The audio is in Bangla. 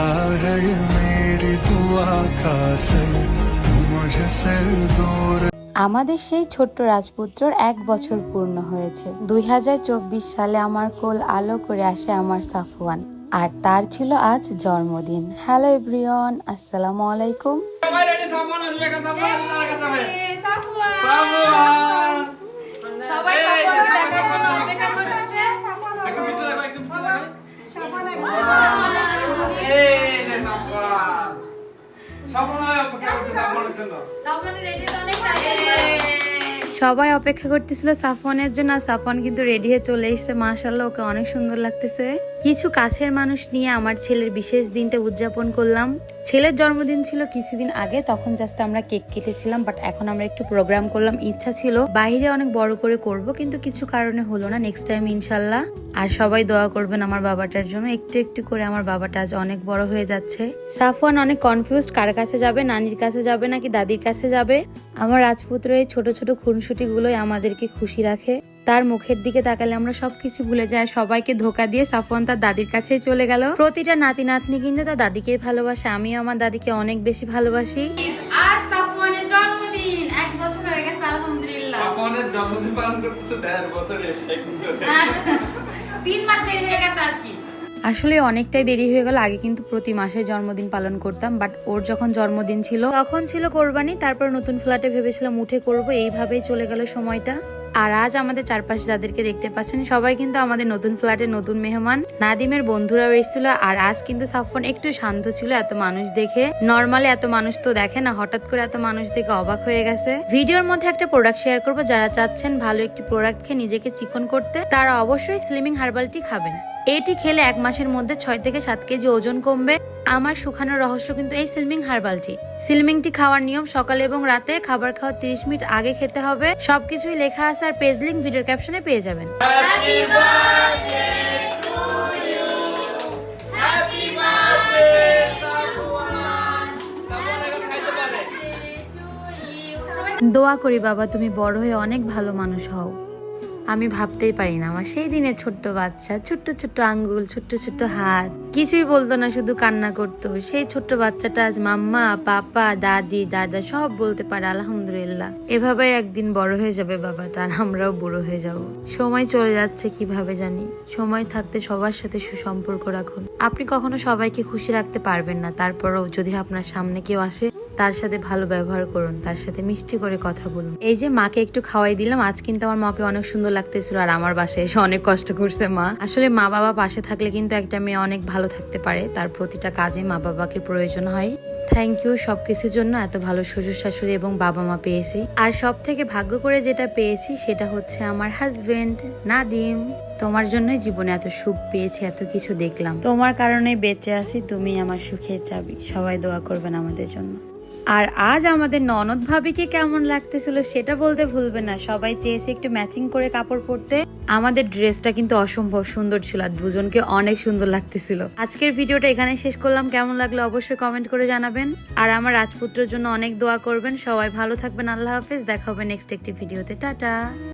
है ये मेरी दुआ का असर तू मुझे से दूर আমাদের সেই ছোট্ট রাজপুত্রর এক বছর পূর্ণ হয়েছে দুই সালে আমার কোল আলো করে আসে আমার সাফওয়ান আর তার ছিল আজ জন্মদিন হ্যালো এভরিওয়ান আসসালামু আলাইকুম সবাই সবাই অপেক্ষা করতেছিল সাফওয়ানের জন্য সাফওয়ান কিন্তু রেডি হয়ে চলে এসেছে। মাশাল্লাহ ওকে অনেক সুন্দর লাগতেছে। কিছু কাছের মানুষ নিয়ে আমার ছেলের বিশেষ দিনটা উদযাপন করলাম। ছেলের জন্মদিন ছিল কিছুদিন আগে, তখন জাস্ট আমরা কেক কেটেছিলাম বাট এখন আমরা একটু প্রোগ্রাম করলাম। ইচ্ছা ছিল, বাইরে অনেক বড় করে করব, কিন্তু কিছু কারণে হলো না। নেক্সট টাইম ইনশাল্লাহ, আর সবাই দোয়া করবেন আমার বাবাটার জন্য। একটু একটু করে আমার বাবাটা আজ অনেক বড় হয়ে যাচ্ছে। সাফওয়ান অনেক কনফিউজড কার কাছে যাবে, নানির কাছে যাবে নাকি দাদির কাছে যাবে? আমার রাজপুত্র এই ছোট ছোট খুনসুটি গুলোই আমাদেরকে খুশি রাখে। তার মুখের দিকে তাকালে আমরা সবকিছু ভুলে যাই। আর সবাইকে ধোকা দিয়ে সাফওয়ান তার দাদির কাছেই চলে গেল। প্রতিটা নাতি নাতনি কিন্তু তার দাদিকেই ভালোবাসে। আমিও আমার দাদিকে অনেক বেশি ভালোবাসি। আর সাফওয়ানের জন্মদিন। এক বছর হয়ে গেছে আলহামদুলিল্লাহ। সাফওয়ানের জন্মদিন পালন করতেছে দেড় বছরে এক বছরে তিন মাস দেরি হয়ে গেছে আর কি। আসলে অনেকটাই দেরি হয়ে গেল। আগে কিন্তু প্রতি মাসে জন্মদিন পালন করতাম বাট ওর যখন জন্মদিন ছিল তখন ছিল কোরবানি তারপর নতুন ফ্ল্যাটে ভেবেছিলাম উঠে করব। এইভাবেই চলে গেল সময়টা। আর আজ আমাদের চারপাশে যাদেরকে দেখতে পাচ্ছেন, সবাই কিন্তু আমাদের নতুন ফ্ল্যাটের নতুন মেহমান। নাদিমের বন্ধুরাও এসেছিল আর আজ কিন্তু সাফন একটু শান্ত ছিল এত মানুষ দেখে। নর্মালি এত মানুষ তো দেখে না, হঠাৎ করে এত মানুষ দেখে অবাক হয়ে গেছে। ভিডিওর মধ্যে একটা প্রোডাক্ট শেয়ার করব, যারা চাচ্ছেন ভালো একটি প্রোডাক্ট খেয়ে নিজেকে চিকন করতে, তারা অবশ্যই স্লিমিং হার্বালটি খাবেন। এটি খেলে এক মাসের মধ্যে ছয় থেকে সাত কেজি ওজন কমবে। আমার শুকানোর রহস্য কিন্তু এই সিলমিং হার্বালটি সিলমিংটি খাওয়ার নিয়ম সকালে এবং রাতে খাবার খাওয়ার তিরিশ মিনিট আগে খেতে হবে। সবকিছুই লেখা আছে আর পেজ লিঙ্ক ভিডিওর ক্যাপশনে পেয়ে যাবেন। দোয়া করি বাবা তুমি বড় হয়ে অনেক ভালো মানুষ হও। আমি ভাবতেই পারি না। আমার সেই দিনের ছোট্ট বাচ্চা, ছোট্ট ছোট্ট আঙ্গুল, ছোট্ট ছোট্ট হাত। কিছুই বলতো না, শুধু কান্না করতো। সেই ছোট্ট বাচ্চাটা আজ মাম্মা, পাপা, দাদি, দাদা সব বলতে পারে, আলহামদুলিল্লাহ। এভাবে একদিন বড় হয়ে যাবে বাবাটা, আর আমরাও বুড়ো হয়ে যাব। সময় চলে যাচ্ছে কীভাবে জানি। সময় থাকতে সবার সাথে সুসম্পর্ক রাখুন। আপনি কখনো সবাইকে খুশি রাখতে পারবেন না। তারপরও যদি আপনার সামনে কেউ আসে তার সাথে ভালো ব্যবহার করুন, তার সাথে মিষ্টি করে কথা বলুন। এই যে মাকে একটু খাওয়াই দিলাম, আজ কিন্তু আমার মাকে অনেক সুন্দর লাগতেছিল আর আমার বাসায় এসে অনেক কষ্ট করছে মা। আসলে মা বাবা পাশে থাকলে কিন্তু একটা মেয়ে অনেক ভালো থাকতে পারে, তার প্রতিটা কাজে মা বাবাকে প্রয়োজন হয়। থ্যাংক ইউ সব কিছুর জন্য এত ভালো শ্বশুর শাশুড়ি এবং বাবা মা পেয়েছি। আর সব থেকে ভাগ্য করে যেটা পেয়েছি সেটা হচ্ছে আমার হাজবেন্ড নাদিম। তোমার জন্যই জীবনে এত সুখ পেয়েছি, এত কিছু দেখলাম। তোমার কারণে বেঁচে আছি তুমি আমার সুখের চাবি। সবাই দোয়া করবেন আমাদের জন্য। আর আজ আমাদের ননদ ভাবিকে কেমন লাগতেছিল সেটা বলতে ভুলবে না। সবাই চেয়েছে একটু ম্যাচিং করে কাপড় পরতে। আমাদের ড্রেসটা কিন্তু অসম্ভব সুন্দর ছিল আর দুজনকে অনেক সুন্দর লাগতেছিল। আজকের ভিডিওটা এখানে শেষ করলাম। কেমন লাগল অবশ্যই কমেন্ট করে জানাবেন। আর আমার রাজপুত্রের জন্য অনেক দোয়া করবেন। সবাই ভালো থাকবেন। আল্লাহ হাফেজ। দেখা হবে নেক্সট একটি ভিডিওতে। টাটা।